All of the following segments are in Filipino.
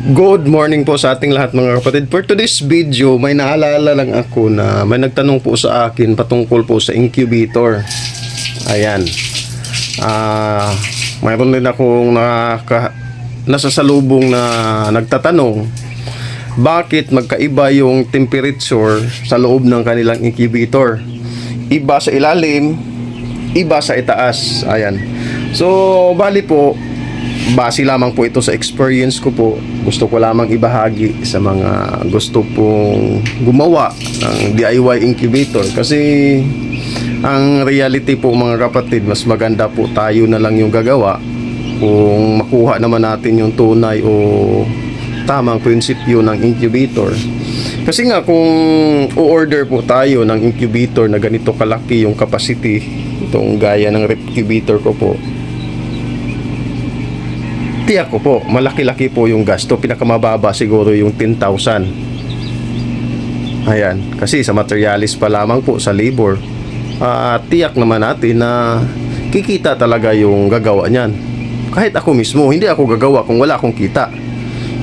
Good morning po sa ating lahat mga kapatid. For today's video, may naalala lang ako na may nagtanong po sa akin patungkol po sa incubator. Ayan. Ah, mayroon din akong naka, nasasalubong na nagtatanong bakit magkaiba yung temperature sa loob ng kanilang incubator. Iba sa ilalim, iba sa itaas. Ayan. So, bali po, base lamang po ito sa experience ko po. Gusto ko lamang ibahagi sa mga gusto pong gumawa ng DIY incubator kasi ang reality po mga kapatid, mas maganda po tayo na lang yung gagawa kung makuha naman natin yung tunay o tamang prinsipyo ng incubator. Kasi nga kung o-order po tayo ng incubator na ganito kalaki yung capacity, itong gaya ng recubator ko po, tiyak ko po, malaki-laki po yung gasto. Pinakamababa siguro yung 10,000. Ayan, kasi sa materialis pa lamang po sa labor, ah, tiyak naman natin na kikita talaga yung gagawa niyan. Kahit ako mismo, hindi ako gagawa kung wala akong kita.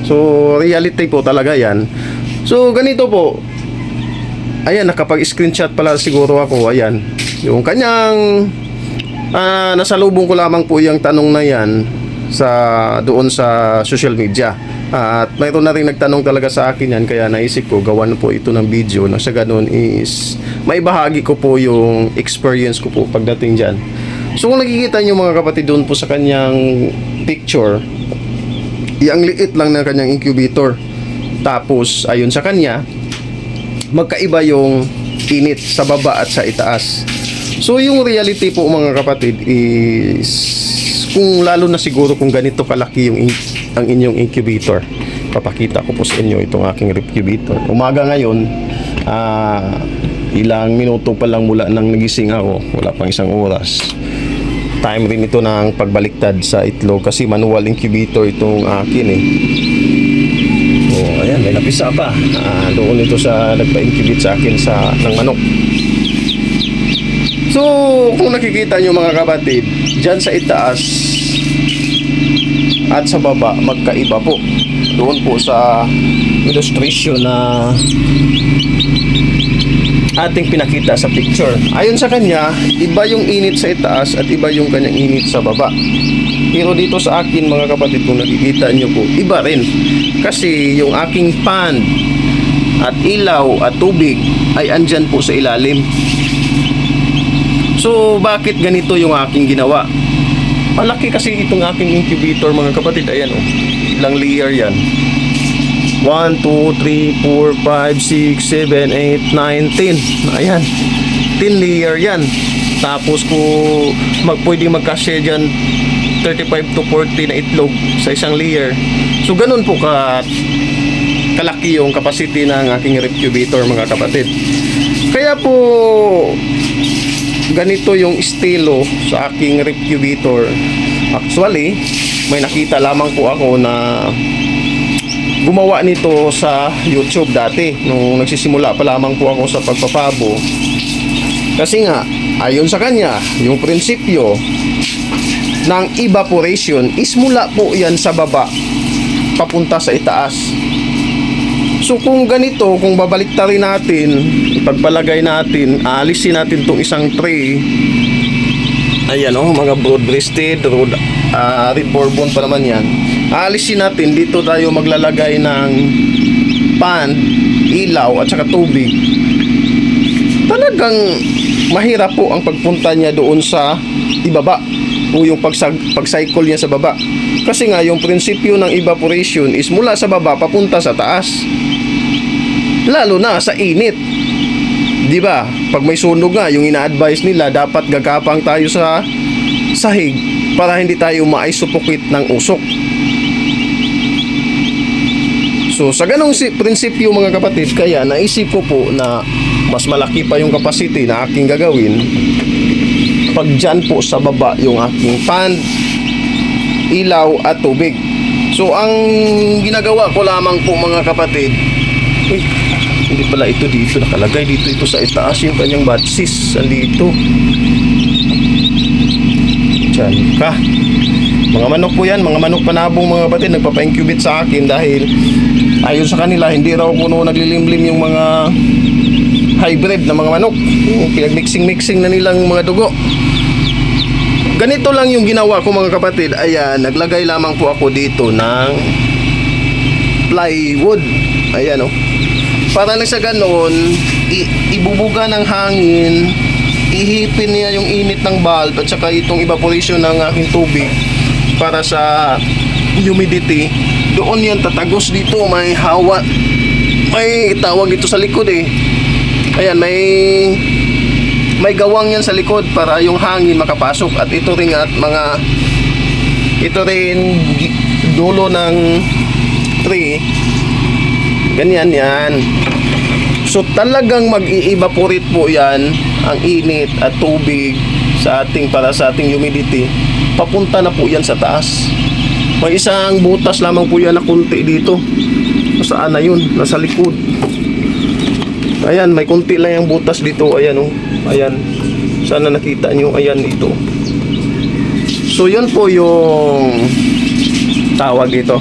So, reality po talaga yan. So, ganito po. Ayan, nakapag-screenshot pala siguro ako. Ayan, yung kanyang ah, nasalubong ko lamang po yung tanong na yan sa doon sa social media. at mayroon na rin nagtanong talaga sa akin yan kaya naisip ko gawan po ito ng video na sa ganun is may bahagi ko po yung experience ko po pagdating dyan. So kung nakikita nyo mga kapatid doon po sa kanyang picture, yung liit lang ng kanyang incubator. Tapos ayon sa kanya, magkaiba yung init sa baba at sa itaas. So yung reality po mga kapatid is kung lalo na siguro kung ganito kalaki yung ang inyong incubator. Papakita ko po sa inyo itong aking incubator. Umaga ngayon, ah ilang minuto pa lang mula nang nagising ako, wala pang isang oras. Time rin ito ng pagbaliktad sa itlog kasi manual incubator itong akin eh. Oh, ayan, may napisa pa. Ah, doon ito sa nagpa-incubate sa akin sa ng manok. So, kung nakikita nyo mga kapatid, dyan sa itaas at sa baba, magkaiba po. Doon po sa illustration na ating pinakita sa picture. Ayon sa kanya, iba yung init sa itaas at iba yung kanyang init sa baba. Pero dito sa akin mga kapatid, kung nakikita nyo po, iba rin. Kasi yung aking pan at ilaw at tubig ay andyan po sa ilalim. So, bakit ganito yung aking ginawa? Malaki kasi itong aking incubator mga kapatid. Ayan oh. Ilang layer yan. 1, 2, 3, 4, 5, 6, 7, 8, 9, 10. Ayan. 10 layer yan. Tapos kung mag, pwede magkasya dyan 35 to 40 na itlog sa isang layer. So, ganun po ka kalaki yung capacity ng aking recubator mga kapatid. Kaya po ganito yung estilo sa aking recubator. Actually, may nakita lamang po ako na gumawa nito sa YouTube dati nung nagsisimula pa lamang po ako sa pagpapabo. Kasi nga, ayon sa kanya, yung prinsipyo ng evaporation is mula po yan sa baba papunta sa itaas. So kung ganito, kung babalik rin natin, ipagpalagay natin, alisin natin tong isang tray. Ayan oh, mga broad-breasted, road, uh, red bourbon pa naman yan. Alisin natin, dito tayo maglalagay ng pan, ilaw at saka tubig. Talagang mahirap po ang pagpunta niya doon sa ibaba o yung pagsag, pag-cycle niya sa baba. Kasi nga yung prinsipyo ng evaporation is mula sa baba papunta sa taas. Lalo na sa init. 'Di ba? Pag may sunog nga, yung ina-advise nila dapat gagapang tayo sa sahig para hindi tayo maisupukit ng usok. So sa ganong si prinsipyo mga kapatid, kaya naisip ko po na mas malaki pa yung capacity na aking gagawin pag dyan po sa baba yung aking pan, ilaw at tubig. So ang ginagawa ko lamang po mga kapatid, uy, hindi pala ito dito nakalagay dito ito sa itaas yung kanyang batsis andito. Diyan ka. Mga manok po yan, mga manok panabong mga kapatid, nagpapa-incubate sa akin dahil ayon sa kanila, hindi raw puno naglilimlim yung mga hybrid na mga manok. Yung Pinag-mixing-mixing na nilang mga dugo. Ganito lang yung ginawa ko mga kapatid. Ayan, naglagay lamang po ako dito ng plywood. Ayan oh. Para lang sa ganoon, ibubuga ng hangin, ihipin niya yung init ng bulb at saka itong evaporation ng aking tubig para sa humidity. Doon yan tatagos dito, may hawa. May tawag dito sa likod eh. Ayan, may may gawang yan sa likod para yung hangin makapasok at ito rin at mga ito rin dulo ng tree ganyan yan so talagang mag-i-evaporate po yan ang init at tubig sa ating para sa ating humidity papunta na po yan sa taas may isang butas lamang po yan na kunti dito saan na yun nasa likod Ayan, may kunti lang yung butas dito. Ayan, oh. Ayan. Sana nakita nyo. Ayan, dito. So, yun po yung tawag dito.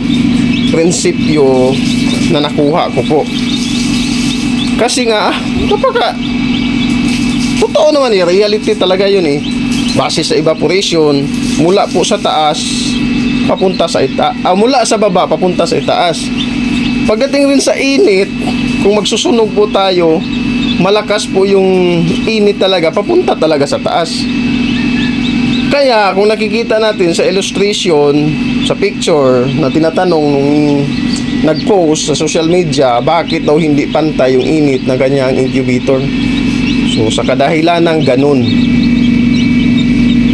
Prinsipyo na nakuha ko po. Kasi nga, kapag totoo naman eh, reality talaga yun eh. Base sa evaporation, mula po sa taas, papunta sa ita ah, mula sa baba, papunta sa itaas. Pagdating rin sa init, kung magsusunog po tayo, malakas po yung init talaga, papunta talaga sa taas. Kaya kung nakikita natin sa illustration, sa picture na tinatanong nung nag-post sa social media, bakit daw hindi pantay yung init ng kanyang incubator. So sa kadahilan ng ganun.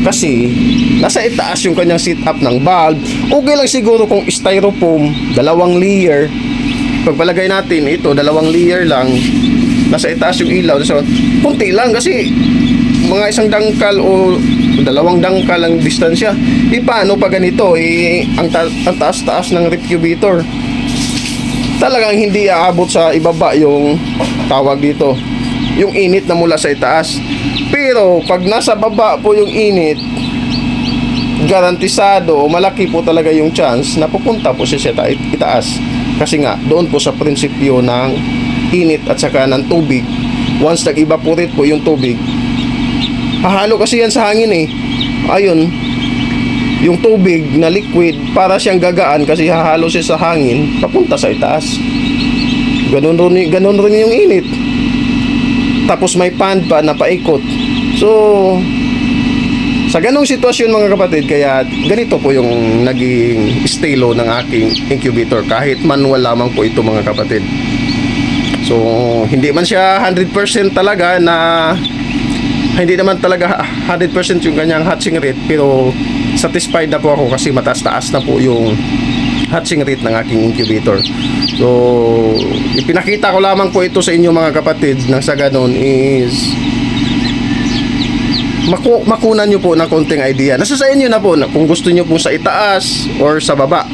Kasi nasa itaas yung kanyang setup ng bulb. Okay lang siguro kung styrofoam, dalawang layer. Pagpalagay natin ito, dalawang layer lang. Nasa itaas yung ilaw. So, kunti lang kasi mga isang dangkal o dalawang dangkal ang distansya. E paano pa ganito? Eh, ang, ta- ang taas-taas ng recubator. Talagang hindi aabot sa ibaba yung tawag dito. Yung init na mula sa itaas. Pero pag nasa baba po yung init, garantisado malaki po talaga yung chance na pupunta po siya sa ita- itaas. Kasi nga, doon po sa prinsipyo ng init at saka ng tubig, once nag-evaporate po yung tubig, hahalo kasi yan sa hangin eh. Ayun, yung tubig na liquid para siyang gagaan kasi hahalo siya sa hangin papunta sa itaas. Ganun rin, ganun rin yung init. Tapos may pan pa na paikot. So, sa ganong sitwasyon mga kapatid, kaya ganito po yung naging estilo ng aking incubator kahit manual lamang po ito mga kapatid. So, hindi man siya 100% talaga na hindi naman talaga 100% yung kanyang hatching rate pero satisfied na po ako kasi mataas-taas na po yung hatching rate ng aking incubator. So, ipinakita ko lamang po ito sa inyo mga kapatid nang sa ganon is maku makunan nyo po ng konting idea. Nasa sa inyo na po na kung gusto nyo po sa itaas or sa baba.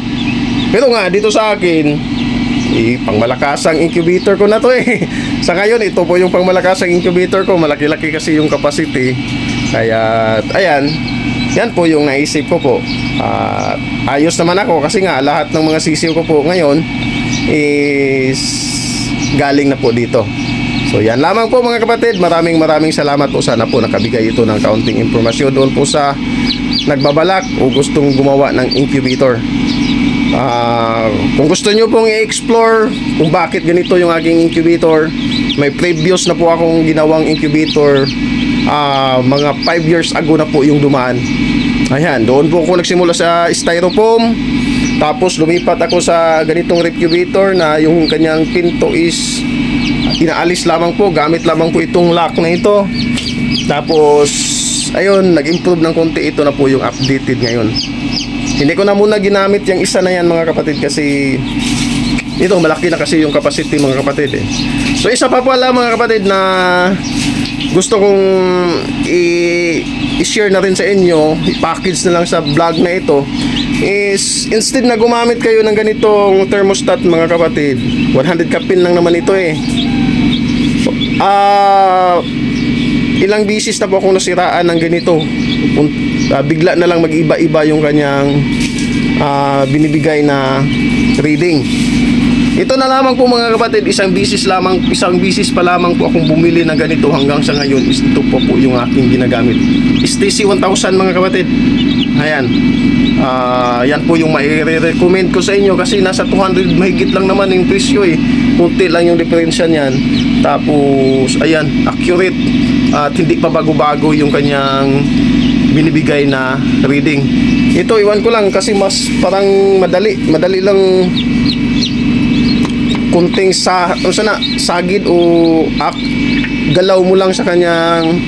Pero nga, dito sa akin, eh, pangmalakasang incubator ko na to eh. Sa ngayon, ito po yung pangmalakasang incubator ko. Malaki-laki kasi yung capacity. Kaya, ayan, yan po yung naisip ko po. At ayos naman ako kasi nga lahat ng mga sisiw ko po ngayon is galing na po dito. So yan lamang po mga kapatid. Maraming maraming salamat po. Sana po nakabigay ito ng kaunting impormasyon doon po sa nagbabalak o gustong gumawa ng incubator. Ah, kung gusto nyo pong i-explore kung bakit ganito yung aking incubator, may previous na po akong ginawang incubator ah, mga 5 years ago na po yung dumaan. Ayan, doon po ako nagsimula sa styrofoam. Tapos lumipat ako sa ganitong recubator na yung kanyang pinto is inaalis lamang po, gamit lamang po itong lock na ito. Tapos, ayun, nag-improve ng konti. Ito na po yung updated ngayon. Hindi ko na muna ginamit yung isa na yan mga kapatid kasi ito malaki na kasi yung capacity mga kapatid eh. So isa pa pala mga kapatid na gusto kong i- i-share na rin sa inyo, i-package na lang sa vlog na ito is instead na gumamit kayo ng ganitong thermostat mga kapatid 100 kapin lang naman ito eh ah ilang bisis na po akong nasiraan ng ganito ah, bigla na lang mag-iba-iba yung kanyang ah, binibigay na reading. Ito na lamang po mga kapatid, isang bisis lamang, isang bisis pa lamang po akong bumili ng ganito hanggang sa ngayon ito po po yung aking ginagamit. STC 1000 mga kapatid. Ayan. Ah, yan po yung mai-recommend ko sa inyo kasi nasa 200 mahigit lang naman yung presyo eh. Kunti lang yung diferensya niyan. Tapos, ayan, accurate. At hindi pa bago-bago yung kanyang binibigay na reading. Ito, iwan ko lang kasi mas parang madali. Madali lang kunting sa o sana sagid o ak, galaw mo lang sa kanyang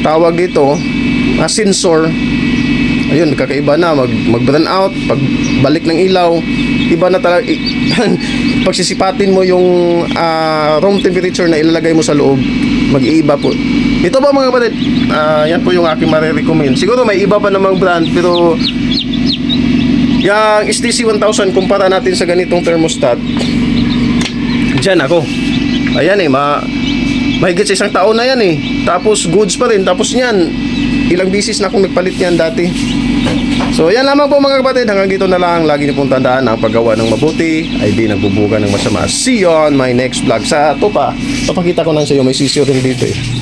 tawag ito ah, sensor ayun kakaiba na mag mag burn out pag balik ng ilaw iba na talaga i- pagsisipatin mo yung ah, room temperature na ilalagay mo sa loob mag-iiba po. Ito ba mga kapatid? Ah, yan po yung aking marirecommend. Siguro may iba pa namang brand pero yung STC 1000 kumpara natin sa ganitong thermostat. Diyan ako. Ayan eh, ma mahigit sa isang taon na yan eh. Tapos goods pa rin. Tapos niyan, ilang bisis na akong nagpalit niyan dati. So yan lamang po mga kapatid. Hanggang dito na lang. Lagi niyo pong tandaan ang paggawa ng mabuti ay di nagbubuga ng masama. See you on my next vlog. Sa ito pa, papakita ko lang sa iyo. May sisyo rin dito eh.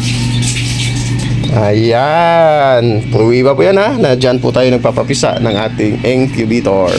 Ayan. Pruwiba po yan ha. Na dyan po tayo nagpapapisa ng ating incubator.